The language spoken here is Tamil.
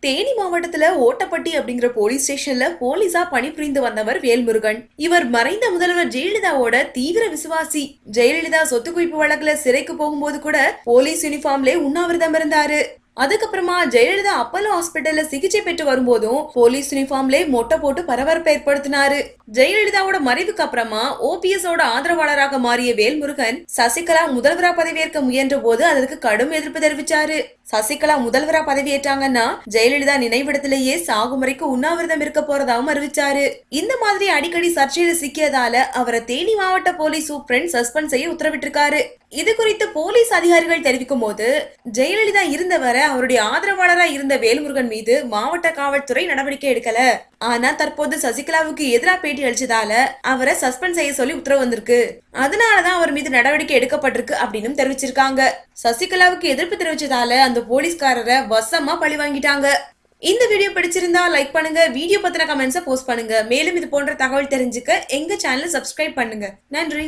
தேனி மாவட்டத்துல ஓட்டப்பட்டி அப்படிங்கிற போலீஸ் ஸ்டேஷன்ல போலீஸா பணிபுரிந்து வந்தவர் வேல்முருகன். இவர் மறைந்த முதல்வர் ஜெயலலிதாவோட தீவிர விசுவாசி. ஜெயலலிதா சொத்து குவிப்பு வழக்குல சிறைக்கு போகும்போது கூட போலீஸ் யூனிஃபார்ம்ல உண்ணாவிரதம் இருந்தாரு. அதுக்கப்புறமா ஜெயலலிதா அப்பல்லோ ஹாஸ்பிட்டல்ல சிகிச்சை பெற்று வரும்போதும் போலீஸ் யூனிஃபார்ம்ல மொட்டை போட்டு பரபரப்பை ஏற்படுத்தினாரு. ஜெயலலிதாவோட மறைவுக்கு அப்புறமா ஓபிஎஸ் ஆதரவாளராக மாறிய வேல்முருகன் சசிகலா முதல்வரா பதவியேற்க முயன்ற போது அதற்கு கடும் எதிர்ப்பு தெரிவிச்சாரு. சசிகலா முதல்வரா பதவியேற்றாங்கன்னா ஜெயலலிதா நினைவிடத்திலேயே சாகும் வரைக்கும் உண்ணாவிரதம் இருக்க போறதாவும் அறிவிச்சாரு. இந்த மாதிரி அடிக்கடி சர்ச்சையில சிக்கியதால அவரை தேனி மாவட்ட போலீஸ் சூப்ரண்ட் சஸ்பெண்ட் செய்ய உத்தரவிட்டிருக்காரு. இது குறித்து போலீஸ் அதிகாரிகள் தெரிவிக்கும் போது ஜெயலலிதா இருந்தவரை அவருடைய ஆதரவாளரா இருந்த வேல்முருகன் மீது மாவட்ட காவல்துறை நடவடிக்கை எடுக்கல. ஆனா தற்போது சசிகலாவுக்கு எதிரா பேட்டி அளிச்சதால அவரை சஸ்பெண்ட் செய்ய சொல்லி உத்தரவு வந்திருக்கு. அதனாலதான் அவர் மீது நடவடிக்கை எடுக்கப்பட்டிருக்கு அப்படின்னு தெரிவிச்சிருக்காங்க. சசிகலாவுக்கு எதிர்ப்பு தெரிவிச்சதால அந்த போலீஸ்காரரை வசமா பழி வாங்கிட்டாங்க. இந்த வீடியோ பிடிச்சிருந்தா லைக் பண்ணுங்க வீடியோ பத்தின கமெண்ட்ஸை போஸ்ட் பண்ணுங்க. மேலும் இது போன்ற தகவல் தெரிஞ்சுக்க எங்க சேனலை சப்ஸ்கிரைப் பண்ணுங்க. நன்றி.